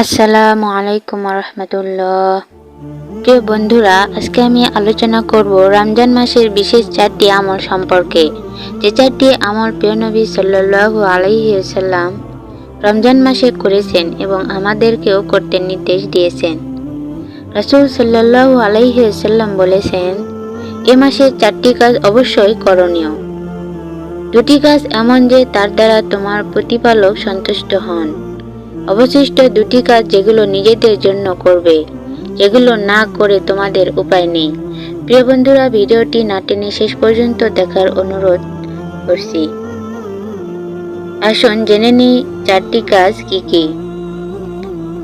আসসালামু আলাইকুম রহমতুল্লাহ প্রিয় বন্ধুরা, আজকে আমি আলোচনা করব রমজান মাসের বিশেষ চারটি আমল সম্পর্কে। যে চারটি আমল প্রিয় নবী সাল্লাল্লাহু আলাইহি সাল্লাম রমজান মাসে করেছেন এবং আমাদেরকেও করতে নির্দেশ দিয়েছেন। রাসূল সাল্লাল্লাহু আলাইহি সাল্লাম বলেছেন, এ মাসে চারটি কাজ অবশ্যই করণীয়। দুটি কাজ এমন যে তার দ্বারা তোমার প্রতিপালক সন্তুষ্ট হন। অবশিষ্ট দুটি কাজ যেগুলো নিজেদের জন্য করবে, যেগুলো না করে তোমাদের উপায় নেই। প্রিয় বন্ধুরা, ভিডিওটি না টেনে শেষ পর্যন্ত দেখার অনুরোধ করছি। আসুন জেনে নিই চারটি কাজ কি কি।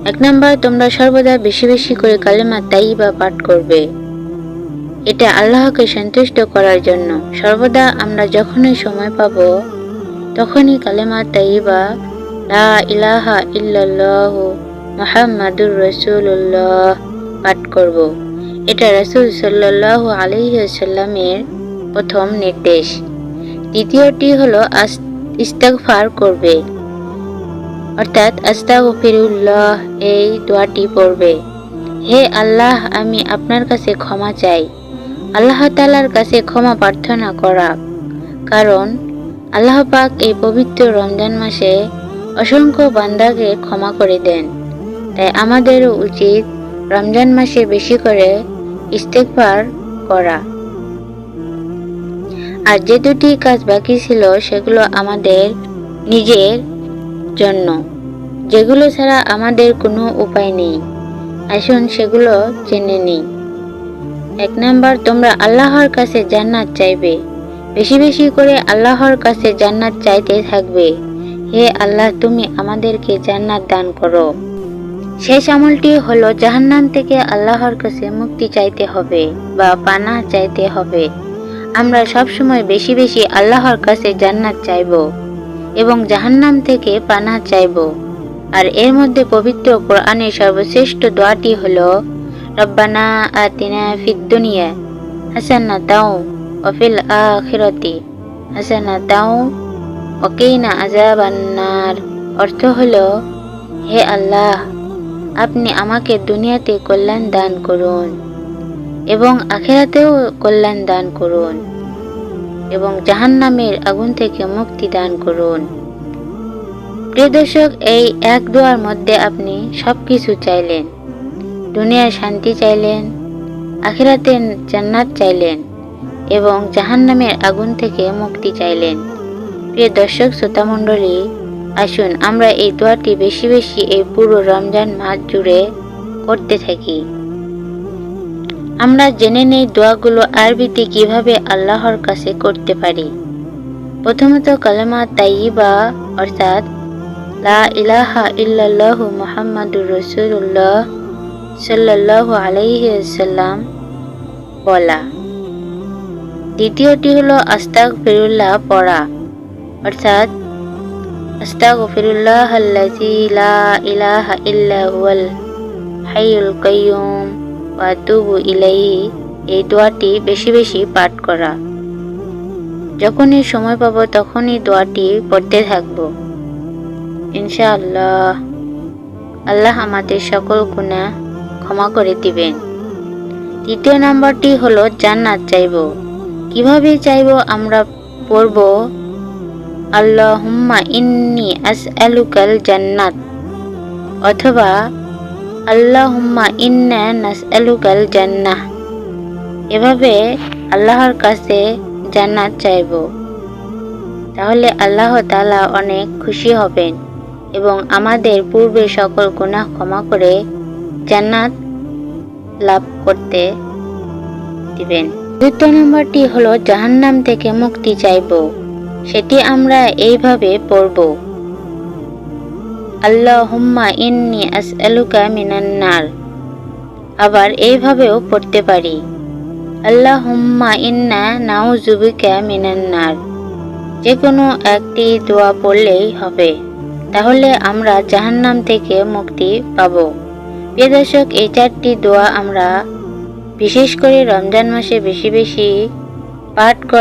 এক নম্বর, তোমরা সর্বদা বেশি বেশি করে কালেমা তাইবা পাঠ করবে। এটা আল্লাহকে সন্তুষ্ট করার জন্য। সর্বদা আমরা যখনই সময় পাব, তখনই কালেমা তাইবা লা ইলাহা ইল্লাল্লাহ মুহাম্মাদুর রাসূলুল্লাহ পাঠ করব। এটা রাসূল সাল্লাল্লাহু আলাইহি সাল্লামের প্রথম নির্দেশ। দ্বিতীয়টি হলো ইস্তেগফার করবে। অর্থাৎ আস্তাগফিরুল্লাহ এই দোয়াটি পড়বে। হে আল্লাহ, আমি আপনার কাছে ক্ষমা চাই। আল্লাহ তালার কাছে ক্ষমা প্রার্থনা করা। কারণ আল্লাহ পাক এই পবিত্র রমজান মাসে অসংখ্য বান্দাকে ক্ষমা করে দেন। তাই আমাদেরও উচিত রমজান মাসে বেশি করে ইস্তেকবার করা। আর যে দুটি কাজ বাকি ছিল, সেগুলো আমাদের নিজের জন্য। যেগুলো ছাড়া আমাদের কোনো উপায় নেই। আসুন সেগুলো জেনে নিই। এক নাম্বার, তোমরা আল্লাহর কাছে জান্নাত চাইবে। বেশি বেশি করে আল্লাহর কাছে জান্নাত চাইতে থাকবে। হে আল্লাহ, তুমি আমাদেরকে জান্নাত দান করো। শেষ আমলটি হলো জাহান্নাম থেকে আল্লাহর কাছে মুক্তি চাইতে হবে বা পানা চাইতে হবে। আমরা সব সময় বেশি বেশি আল্লাহর কাছে জান্নাত চাইব এবং জাহান্নাম থেকে পানা চাইব। আর এর মধ্যে পবিত্র কোরআনের সর্বশ্রেষ্ঠ দোয়াটি হলো, রব্বানা আতিনা ফিদ দুনিয়া হাসানা তাও ওফিল আখিরাতি হাসানা তাও ওকেইনা আজাবান্নার অর্থ হল, হে আল্লাহ, আপনি আমাকে দুনিয়াতে কল্যাণ দান করুন এবং আখেরাতেও কল্যাণ দান করুন এবং জাহান্নামের আগুন থেকে মুক্তি দান করুন। প্রিয় দর্শক, এই এক দোয়ার মধ্যে আপনি সব কিছু চাইলেন। দুনিয়ার শান্তি চাইলেন, আখিরাতে জান্নাত চাইলেন এবং জাহান্নামের আগুন থেকে মুক্তি চাইলেন। প্রিয় দর্শক, শ্রোতা শ্রোতামণ্ডলী আসুন আমরা এই দোয়াটি বেশি বেশি এই পুরো রমজান মাস জুড়ে করতে থাকি। আমরা জেনে নেই দোয়াগুলো আরবিতে কীভাবে আল্লাহর কাছে করতে পারি। প্রথমত কালেমা তাইবা অর্থাৎ, লা ইলাহা ইল্লাল্লাহু মুহাম্মাদুর রসুল্লাহ সাল্লাল্লাহু আলাইহি সাল্লাম বলা। দ্বিতীয়টি হলো আস্তাক ফিরুল্লাহ পড়া। অর্থাৎ, আস্তাগফিরুল্লাহ আল্লাযী লা ইলাহা ইল্লা হুয়াল হাইয়ুল কাইয়ুম ওয়া আতুবু ইলাইহি। এই দোয়াটি বেশি বেশি পাঠ করা। যখনই সময় পাব তখনই দোয়াটি পড়তে থাকব। ইনশাআল্লাহ। আল্লাহ আমাদের সকল গুণা ক্ষমা করে দিবেন। তৃতীয় নাম্বারটি হলো জান্নাত চাইব। কীভাবে চাইব আমরা পড়ব? আল্লাহুম্মা ইন্নি আসআলুকাল জান্নাত। অথবা, আল্লাহুম্মা ইন্না নাসআলুকাল জান্নাহ। এভাবে আল্লাহর কাছে জান্নাত চাইব। তাহলে আল্লাহ তালা অনেক খুশি হবেন এবং আমাদের পূর্বে সকল গুনাহ ক্ষমা করে জান্নাত লাভ করতে দিবেন। দ্বিতীয় নম্বরটি হলো, জাহান্নাম থেকে মুক্তি চাইব। সেটি আমরা এইভাবে পড়ব। আল্লাহ হুম্মা ইন্নি আসআলুকা মিনান্নার আবার এইভাবেও পড়তে পারি। আল্লাহ হুম্মা ইন্না নাউজুবিকা মিনান্নার যে কোনো একটি দোয়া পড়লেই হবে। তাহলে আমরা জাহান্নাম থেকে মুক্তি পাব। প্রিয় এই চারটি দোয়া আমরা বিশেষ করে রমজান মাসে বেশি বেশি পাঠ